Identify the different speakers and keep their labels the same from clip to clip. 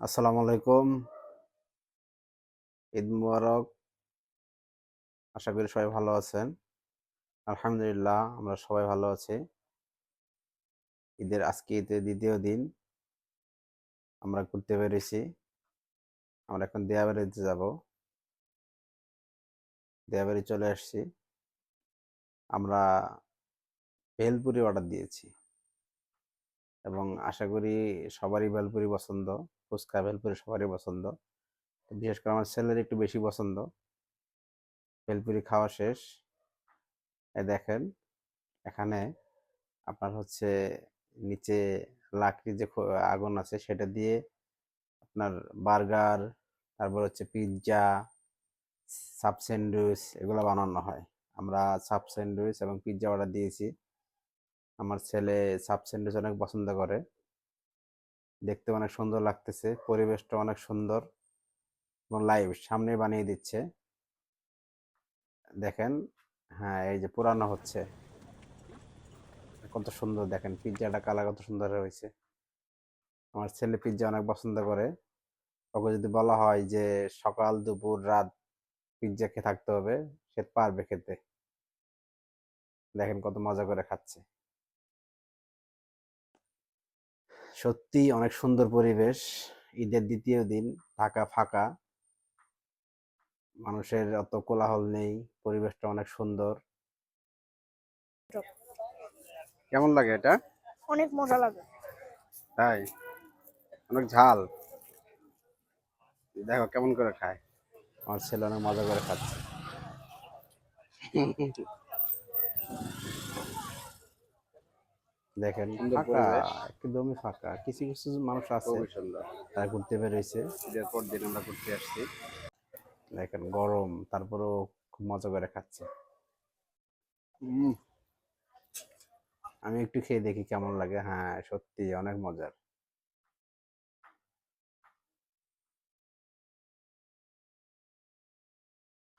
Speaker 1: আসসালামু আলাইকুম। ঈদ মুবারক। আশা করি সবাই ভালো আছেন। আলহামদুলিল্লাহ, আমরা সবাই ভালো আছি। ঈদের আজকে ঈদের দ্বিতীয় দিন। আমরা ঘুরতে পেরেছি আমরা এখন দেয়াবাড়িতে যাব। দেয়াবাড়ি চলে আসছি। আমরা ভেলপুরি অর্ডার দিয়েছি। এবং আশা করি সবারই ভেলপুরি পছন্দ, ফুচকা ভেলপুরি সবারই পছন্দ। বিশেষ করে আমার ছেলের একটু বেশি পছন্দ। ভেলপুরি খাওয়া শেষ। এই দেখেন, এখানে আপনার হচ্ছে নিচে লাকড়ি যে আগুন আছে সেটা দিয়ে আপনার বার্গার, তারপর হচ্ছে পিৎজা সাব স্যান্ডউইচ এগুলো বানানো হয়। আমরা সাব স্যান্ডউইচ এবং পিৎজা অর্ডার দিয়েছি। আমার ছেলে সাব স্যান্ডউইচ অনেক পছন্দ করে। দেখতে অনেক সুন্দর লাগতেছে, পরিবেশটা অনেক সুন্দর এবং লাইভ সামনে বানিয়ে দিচ্ছে। দেখেন হ্যাঁ এই যে পুরানো হচ্ছে। কত সুন্দর, দেখেন পিৎজাটা কালার কত সুন্দর হয়েছে। আমার ছেলে পিৎজা অনেক পছন্দ করে। ওকে যদি বলা হয় যে সকাল, দুপুর, রাত পিৎজা খেয়ে থাকতে হবে, সে পারবে খেতে। দেখেন কত মজা করে খাচ্ছে। সত্যি অনেক সুন্দর পরিবেশ। ঈদের দ্বিতীয় দিন ঢাকা ফাঁকা। মানুষের অত কোলাহল নেই পরিবেশটা অনেক সুন্দর। কেমন লাগে এটা?
Speaker 2: অনেক মজা লাগে।
Speaker 1: তাই? অনেক ঝাল। দেখো কেমন করে খায়। আমার ছেলে অনেক মজা করে খাচ্ছে। দেখেন ফাঁকা একদমই ফাঁকা। কিছু কিছু মানুষ আছে তারা ঘুরতে বেরোইছে।
Speaker 3: ঈদের পর দিন আমরা ঘুরতে আসছি।
Speaker 1: দেখেন গরম তারপরেও খুব মজা করে খাচ্ছে। আমি একটু খেয়ে দেখি কেমন লাগে। হ্যাঁ সত্যি অনেক মজার।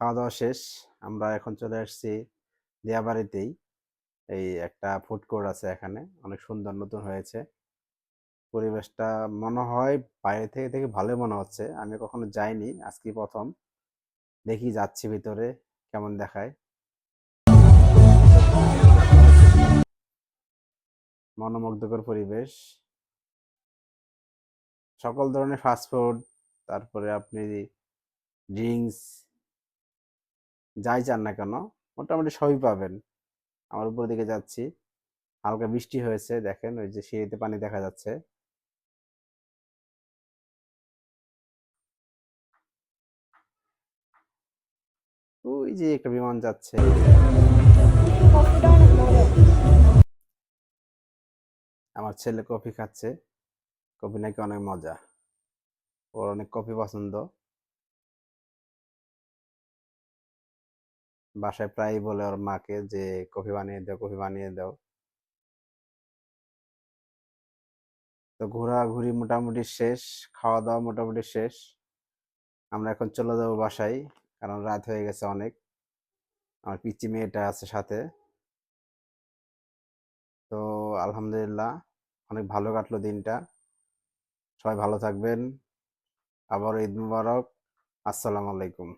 Speaker 1: খাওয়া দাওয়া শেষ আমরা এখন চলে আসছি দিয়াবাড়িতেই। এই একটা ফুড কোর্ট আছে এখানে। অনেক সুন্দর নতুন হয়েছে। পরিবেশটা মনে হয় বাইরে থেকে থেকে ভালোই মনে হচ্ছে। আমি কখনো যাইনি আজকে প্রথম। দেখি যাচ্ছি ভিতরে, কেমন দেখায়। মনোমুগ্ধকর পরিবেশ। সকল ধরনের ফাস্টফুড তারপরে আপনি ড্রিঙ্কস যাই চান না কেন, মোটামুটি সবই পাবেন। আমার উপর দিকে যাচ্ছি। হালকা বৃষ্টি হয়েছে, দেখেন, ওই যে সিঁড়িতে পানি দেখা যাচ্ছে। ওই যে একটা বিমান যাচ্ছে। আমার ছেলে কফি খাচ্ছে। কফি নাকি অনেক মজা। ওর অনেক কফি পছন্দ। বাসায় প্রায়ই বলে ওর মাকে যে, কফি বানিয়ে দাও, কফি বানিয়ে দাও। তো ঘোরাঘুরি মোটামুটি শেষ খাওয়া দাওয়া মোটামুটি শেষ। আমরা এখন চলে যাব বাসায়, কারণ রাত হয়ে গেছে অনেক। আমার পিচ্চি মেয়েটা আছে সাথে। তো আলহামদুলিল্লাহ, অনেক ভালো কাটলো দিনটা। সবাই ভালো থাকবেন। আবার ঈদ মুবারক। আসসালামু আলাইকুম।